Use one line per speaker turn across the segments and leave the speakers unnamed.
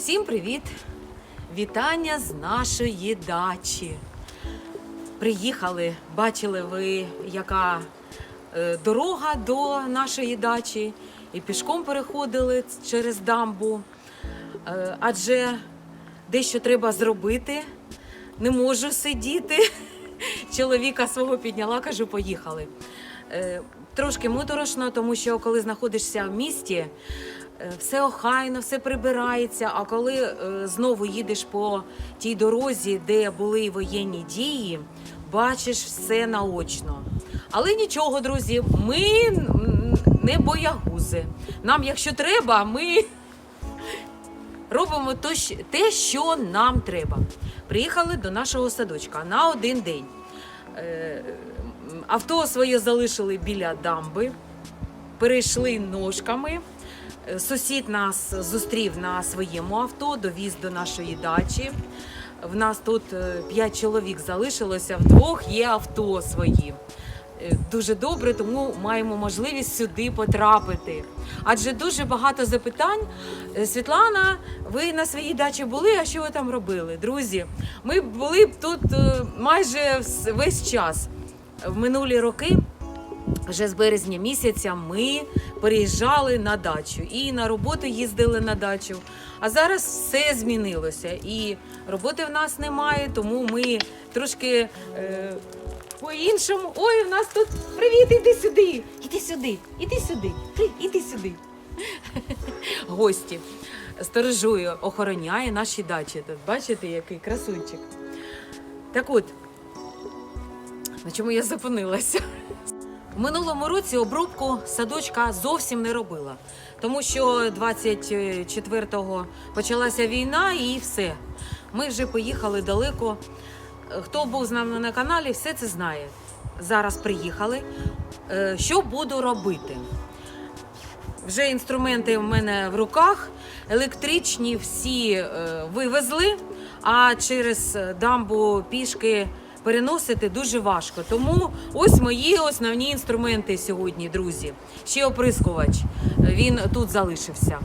Всім привіт! Вітання з нашої дачі. Приїхали, бачили ви, яка е, дорога до нашої дачі, і пішком переходили через дамбу. Е, адже дещо треба зробити. Не можу сидіти. Чоловіка свого підняла, кажу, поїхали. Е, Трошки моторошно, тому що коли знаходишся в місті, все охайно, все прибирається. А коли е, знову їдеш по тій дорозі, де були воєнні дії, бачиш все наочно. Але нічого, друзі, ми не боягузи. Нам, якщо треба, ми робимо те, що нам треба. Приїхали до нашого садочка на один день. Е, Авто своє залишили біля дамби, перейшли ножками. Сусід нас зустрів на своєму авто, довіз до нашої дачі. В нас тут е, п'ять чоловік залишилося, вдвох є авто свої. Е, Дуже добре, тому маємо можливість сюди потрапити. Адже дуже багато запитань. Е, Світлана, ви на своїй дачі були, а що ви там робили? Друзі, ми були б тут майже весь час. В минулі роки вже з березня місяця ми переїжджали на дачу і на роботу їздили на дачу. А зараз все змінилося. І роботи в нас немає, тому ми трошки е, по-іншому. Ой, в нас тут привіт, іди сюди, іди сюди, іди сюди, іди сюди. Гості. Сторожує, охороняє наші дачі. Тут бачите, який красунчик. Так от, на чому я зупинилася? У минулому році обробку садочка зовсім не робила, тому що 24-го почалася війна і все. Ми вже поїхали далеко. Хто був з нами на каналі, все це знає. Зараз приїхали. Е, Що буду робити? Вже інструменти в мене в руках, електричні всі е, вивезли, а через дамбу пішки переносити дуже важко. Тому ось мої основні інструменти сьогодні, друзі. Ще оприскувач. Він тут залишився.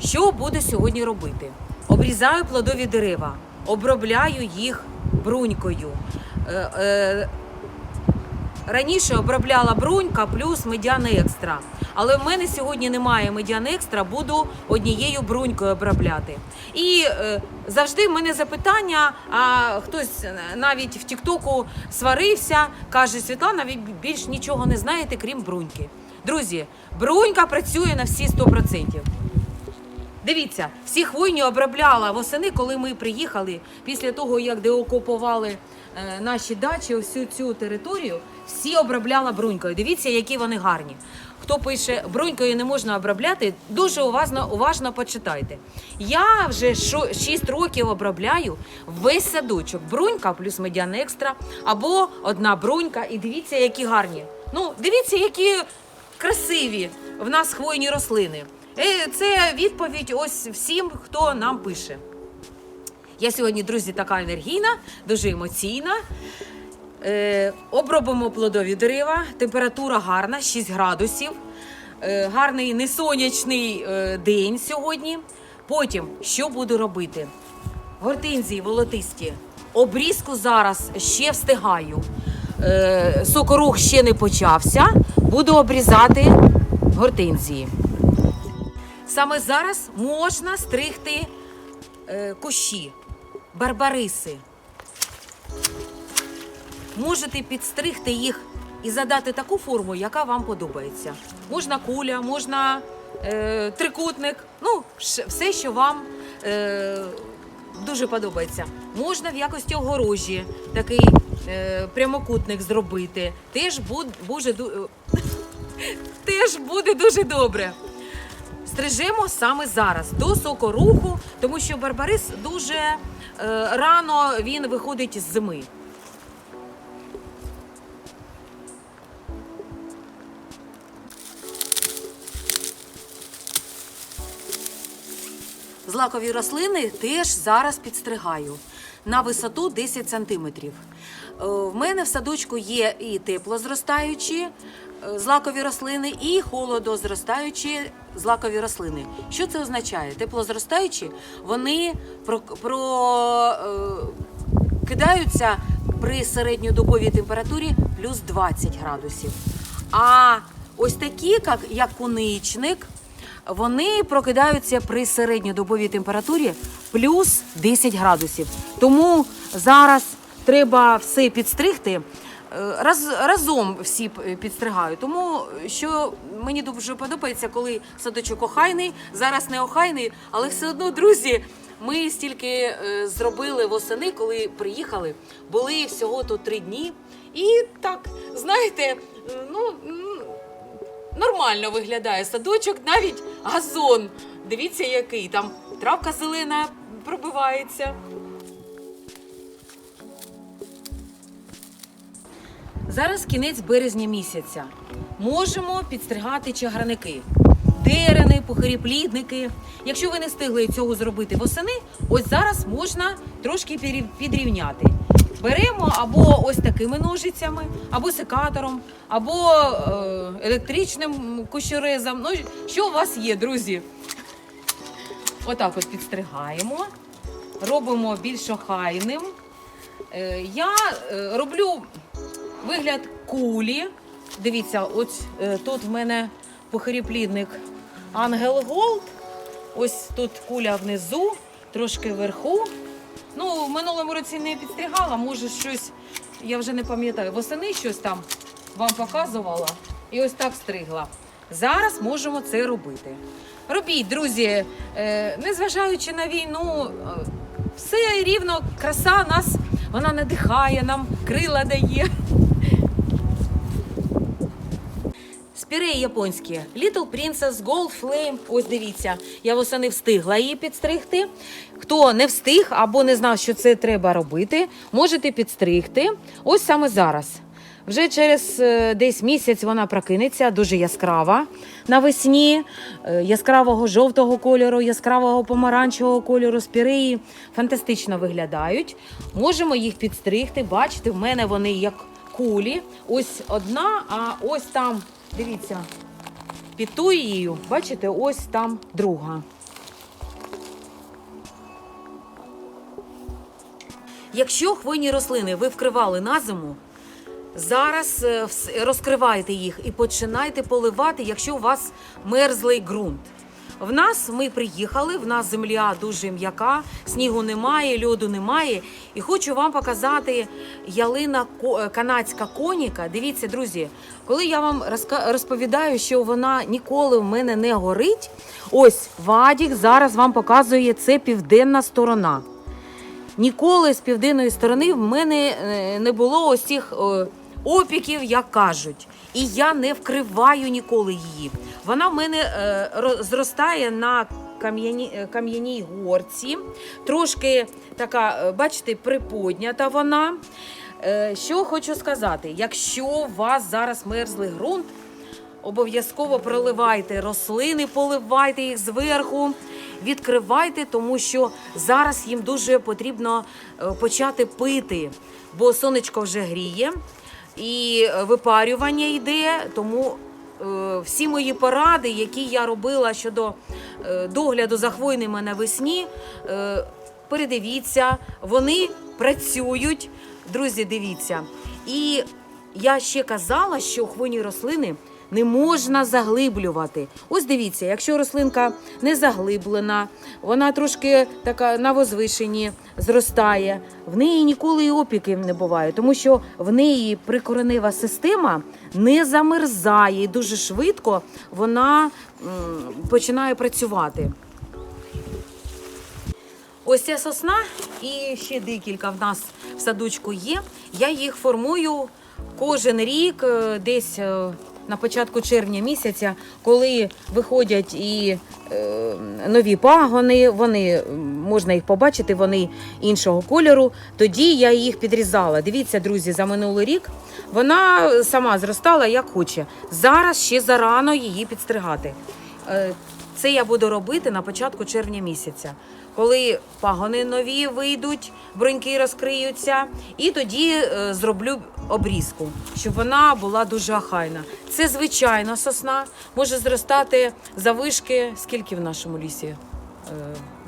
Що буду сьогодні робити? Обрізаю плодові дерева, обробляю їх брунькою. Раніше обробляла брунька плюс медян екстра. Але в мене сьогодні немає медян екстра, буду однією брунькою обробляти. І е, завжди в мене запитання, а хтось навіть в Тіктоку сварився, каже: Світлана, ви більш нічого не знаєте, крім бруньки. Друзі, брунька працює на всі 100%. Дивіться, всі хвойні обробляла восени, коли ми приїхали після того, як деокупували е, наші дачі, всю цю територію, всі обробляла брунькою. Дивіться, які вони гарні. Хто пише брунькою не можна обробляти, дуже уважно, уважно почитайте. Я вже 6 років обробляю весь садочок. Брунька плюс медян екстра, або одна брунька. І дивіться, які гарні. Ну, дивіться, які красиві в нас хвойні рослини. Е, Це відповідь ось всім, хто нам пише. Я сьогодні, друзі, така енергійна, дуже емоційна. Е, обробимо плодові дерева, температура гарна, 6 градусів. Е, гарний несонячний е, день сьогодні. Потім, що буду робити? Гортинзії волотисті. Обрізку зараз ще встигаю. Е, сокорух ще не почався. Буду обрізати гортинзії. Саме зараз можна стригти е, кущі, барбариси. Можете підстригти їх і задати таку форму, яка вам подобається. Можна куля, можна е, трикутник, ну, все, що вам е, дуже подобається. Можна в якості огорожі такий е, прямокутник зробити. Теж, буд, буде, ду- теж буде дуже добре. Стрижемо саме зараз до сокоруху, тому що барбарис дуже е, рано він виходить з зими. Злакові рослини теж зараз підстригаю на висоту 10 сантиметрів. Е, В мене в садочку є і теплозростаючі, е, злакові рослини і холодозростаючі злакові рослини. Що це означає? Теплозростаючі вони про, про, е, кидаються при середньодобовій температурі плюс 20 градусів. А ось такі, як, як куничник, вони прокидаються при середньодобовій температурі плюс 10 градусів. Тому зараз треба все підстригти. Е, Раз, разом всі підстригають. Тому що мені дуже подобається, коли садочок охайний, зараз не охайний, але все одно, друзі, ми стільки е, зробили восени, коли приїхали. Були всього тут три дні. І так, знаєте, ну. Нормально виглядає садочок, навіть газон. Дивіться, який там травка зелена пробивається. Зараз кінець березня місяця. Можемо підстригати чагарники, дерени, похиріплідники. Якщо ви не встигли цього зробити восени, ось зараз можна трошки підрівняти. Беремо або ось такими ножицями, або секатором, або е, електричним кущорезом. Ну, що у вас є, друзі? Отак от підстригаємо, робимо більш охайним. Е, Я е, роблю вигляд кулі. Дивіться, ось тут в мене похиріплідник Ангел Голд. Ось тут куля внизу, трошки вверху. Ну, в минулому році не підстригала, може щось, я вже не пам'ятаю, восени щось там вам показувала і ось так стригла. Зараз можемо це робити. Робіть, друзі, е, незважаючи на війну, е, все рівно краса нас, вона надихає, нам крила дає. Спіреї японські Little Princess Gold Flame. Ось дивіться, я восени встигла її підстригти. Хто не встиг або не знав, що це треба робити, можете підстригти. Ось саме зараз. Вже через е, десь місяць вона прокинеться, дуже яскрава навесні, е, яскравого жовтого кольору, яскравого помаранчевого кольору спіреї фантастично виглядають. Можемо їх підстригти. Бачите, в мене вони як кулі. Ось одна, а ось там, дивіться, під туєю, бачите, ось там друга. Якщо хвойні рослини ви вкривали на зиму, зараз е, розкривайте їх і починайте поливати, якщо у вас мерзлий ґрунт. В нас ми приїхали, в нас земля дуже м'яка, снігу немає, льоду немає. І хочу вам показати ялина е, канадська коніка. Дивіться, друзі, коли я вам розповідаю, що вона ніколи в мене не горить. Ось Вадік зараз вам показує це південна сторона. Ніколи з південної сторони в мене е, не було ось цих е, опіків, як кажуть. І я не вкриваю ніколи її. Вона в мене е, зростає на кам'яні- е, кам'яній горці. Трошки така, е, бачите, приподнята вона. Е, Що хочу сказати: якщо у вас зараз мерзлий ґрунт, Обов'язково проливайте рослини, поливайте їх зверху, відкривайте, тому що зараз їм дуже потрібно е, почати пити, бо сонечко вже гріє і е, випарювання йде. Тому е, всі мої поради, які я робила щодо е, догляду за хвойними навесні, передивіться, вони працюють. Друзі, дивіться. І я ще казала, що хвойні рослини не можна заглиблювати. Ось дивіться, якщо рослинка не заглиблена, вона трошки така на возвишенні зростає, в неї ніколи і опіків не буває, тому що в неї прикоренева система не замерзає і дуже швидко вона починає працювати. Ось ця сосна і ще декілька в нас в садочку є. Я їх формую кожен рік, е, десь е, на початку червня місяця, коли виходять і е, нові пагони, вони можна їх побачити, вони іншого кольору. Тоді я їх підрізала. Дивіться, друзі, за минулий рік вона сама зростала як хоче. Зараз ще зарано її підстригати. Е, Це я буду робити на початку червня місяця, коли пагони нові вийдуть, бруньки розкриються, і тоді е, зроблю обрізку, щоб вона була дуже охайна. Це звичайна сосна, може зростати завишки, скільки в нашому лісі е,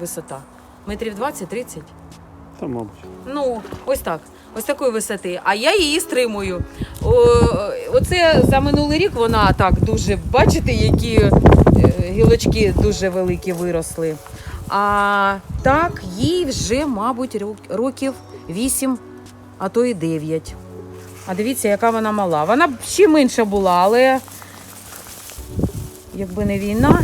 висота? Метрів 20-30?
Та, мабуть.
Ну, ось так. Ось такої висоти. А я її стримую. О, оце за минулий рік вона так дуже, бачите, які е, гілочки дуже великі виросли. А так, їй вже, мабуть, років 8, а то і 9. А дивіться, яка вона мала. Вона б ще менша була, але якби не війна.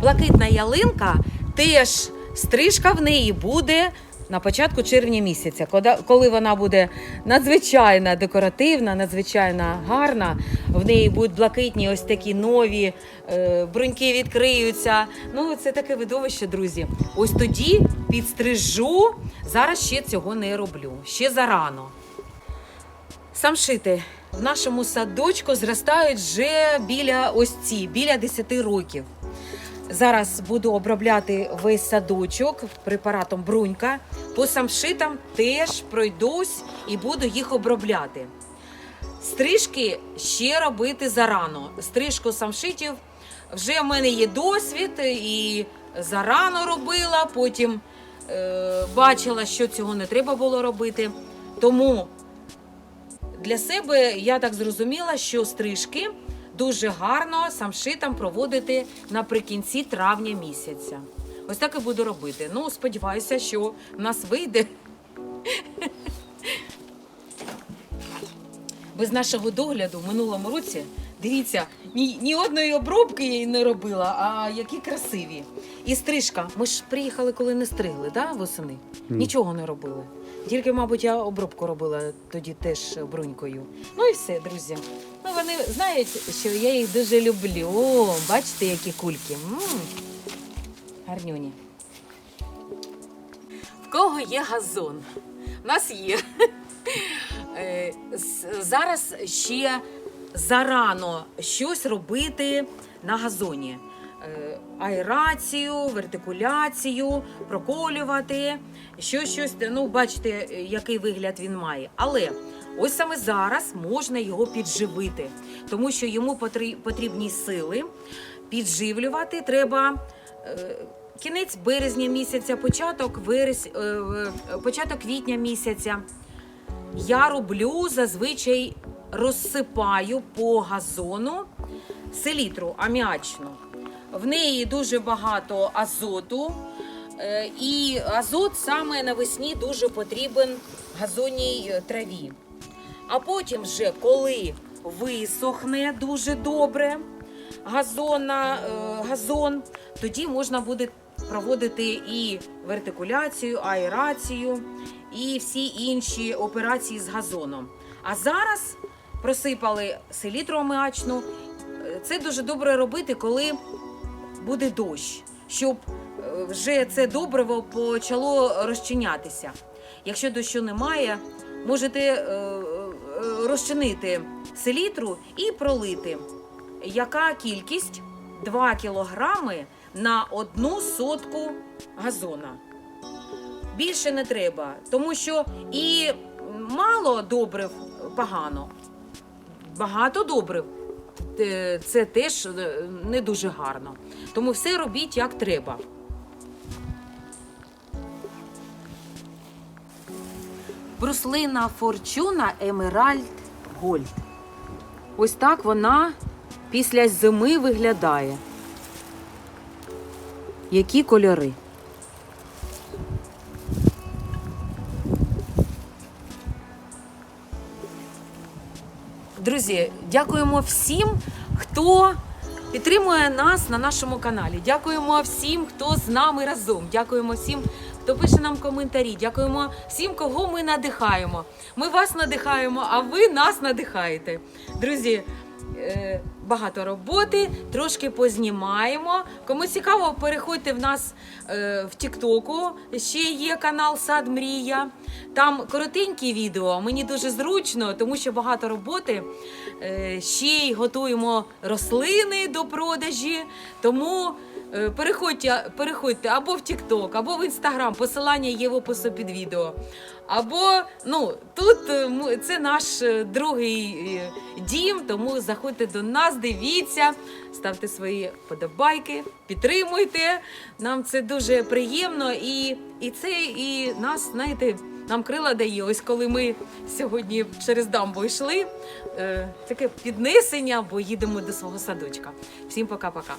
Блакитна ялинка теж стрижка в неї буде на початку червня місяця, коли вона буде надзвичайно декоративна, надзвичайно гарна. В неї будуть блакитні ось такі нові е, бруньки відкриються. Ну, це таке видовище, друзі. Ось тоді підстрижу. Зараз ще цього не роблю. Ще зарано. Самшити в нашому садочку зростають вже біля ось ці, біля 10 років. Зараз буду обробляти весь садочок препаратом брунька. По самшитам теж пройдусь і буду їх обробляти. Стрижки ще робити зарано. Стрижку самшитів вже в мене є досвід і зарано робила, потім е, бачила, що цього не треба було робити. Тому для себе я так зрозуміла, що стрижки дуже гарно самшитам проводити наприкінці травня місяця. Ось так і буду робити. Ну, сподіваюся, що в нас вийде. Без нашого догляду в минулому році, дивіться, ні, ні одної обробки я й не робила, а які красиві. І стрижка. Ми ж приїхали, коли не стригли, да, восени?
Ні.
Нічого не робили. Тільки, мабуть, я обробку робила тоді теж брунькою. Ну і все, друзі. Ну вони знають, що я їх дуже люблю. Бачите, які кульки. м Гарнюні. В кого є газон? У нас є. Е, Зараз ще зарано щось робити на газоні. Е, Аерацію, вертикуляцію, проколювати, що щось, ну, бачите, який вигляд він має. Але ось саме зараз можна його підживити, тому що йому потрібні сили. Підживлювати треба е, кінець березня місяця, початок верес, е, початок квітня місяця. Я роблю зазвичай розсипаю по газону селітру аміачну. В неї дуже багато азоту, е, і азот саме навесні дуже потрібен газонній траві. А потім, вже, коли висохне дуже добре газона, е, газон, тоді можна буде проводити і вертикуляцію, аерацію, і всі інші операції з газоном. А зараз просипали селітру аміачну. Е, Це дуже добре робити, коли буде дощ, щоб е, вже це добриво почало розчинятися. Якщо дощу немає, можете розчинити селітру і пролити. Яка кількість? 2 кілограми на одну сотку газона. Більше не треба, тому що і мало добрив погано, багато добрив е, це теж е, не дуже гарно. Тому все робіть як треба. Бруслина Форчуна Емеральд Гольд. Ось так вона після зими виглядає. Які кольори? Друзі, дякуємо всім, хто підтримує нас на нашому каналі. Дякуємо всім, хто з нами разом. Дякуємо всім, хто пише нам коментарі. Дякуємо всім, кого ми надихаємо. Ми вас надихаємо, а ви нас надихаєте. Друзі, е, багато роботи, трошки познімаємо. Кому цікаво, переходьте в нас е, в Тіктоку. Ще є канал Сад Мрія. Там коротенькі відео. Мені дуже зручно, тому що багато роботи. Е, ще й готуємо рослини до продажі. Тому переходьте, переходьте або в Тікток, або в Інстаграм. Посилання є в опису під відео. Або ну тут е, це наш е, другий е, дім, тому заходьте до нас, дивіться, ставте свої подобайки, підтримуйте. Нам це дуже приємно, і, і це і нас, знаєте, нам крила дає. Ось коли ми сьогодні через дамбу йшли, е, таке піднесення, бо їдемо до свого садочка. Всім пока-пока.